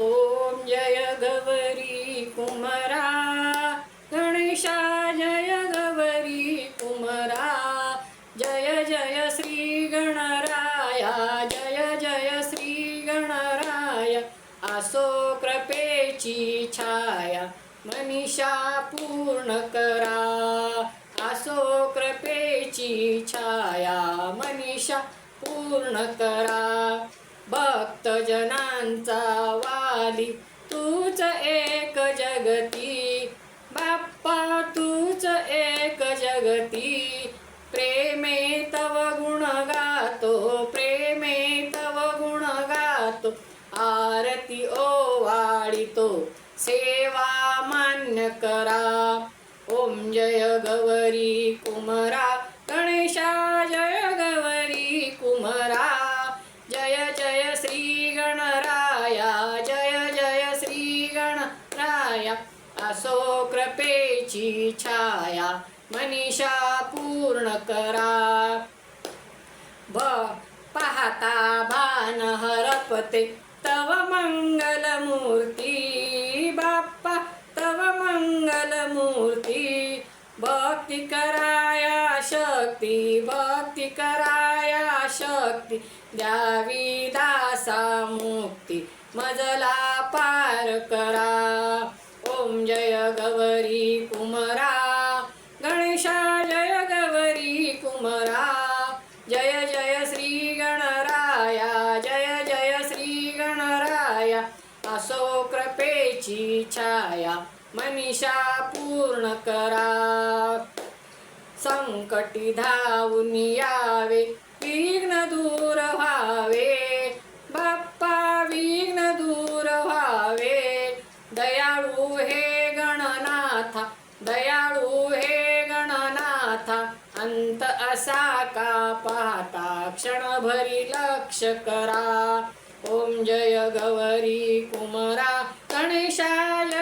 ओम जय गवरी कुमरा गणेशा जय गवरी कुमरा जय जय श्री गणराया जय जय श्री गणराया आसो कृपेची छाया मनीषा पूर्ण करा असो कृपेची छाया मनीषा पूर्ण करा. भक्तजनांचा वाली तूच एक जगती. बाप्पा तूच एक जगती. प्रेमे तव गुण गातो प्रेमे तव गुण गातो. आरती ओ ओवाळितो सेवा मान्य करा. ओम जय गवरी कुमरा गणेशा जय गवरी कुमरा. जय जय श्री गणराया जय जय श्री गणराया असो कृपेची छाया मनीषा पूर्ण करा. भ पाहता भान हरपते. कराया शक्ती भक्ती कराया शक्ती. द्यावी दासा मुक्ती मजला पार करा. ओम जय गवरी कुमरा गणेशा जय गवरी कुमरा. जय जय श्री गणराया जय जय श्री गणराया. असो कृपेची छाया मनीषा पूर्ण करा. संकटी धावून यावे विघ्न दूर व्हावे. बाप्पा विघ्न दूर व्हावे. दयाळू हे गणनाथा दयाळू हे गणनाथा. अंत असा का पाहता? क्षणभरी लक्ष करा. ओम जय गवरी कुमरा गणेशाय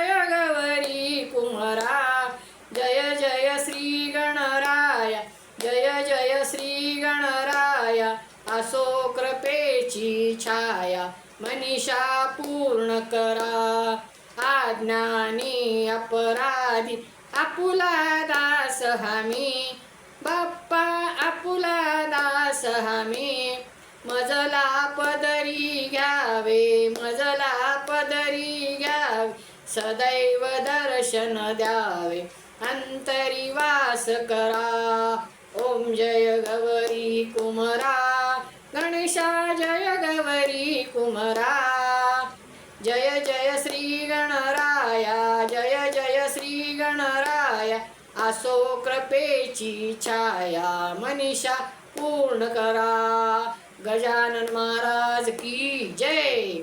असो कृपेची छाया मनीषा पूर्ण करा. आज्ञानी अपराधी आपुला दास हमी. बाप्पा आपुला दास हमी. मजला पदरी घ्यावे मजला पदरी घ्यावे. सदैव दर्शन द्यावे अंतरी वास करा. ओम जय गवरी कुमरा. गणेशा जय गवरी कुमरा। जय जय श्री गणराया जय जय श्री गणराया। असो कृपेची छाया मनीषा पूर्ण करा। गजानन महाराज की जय।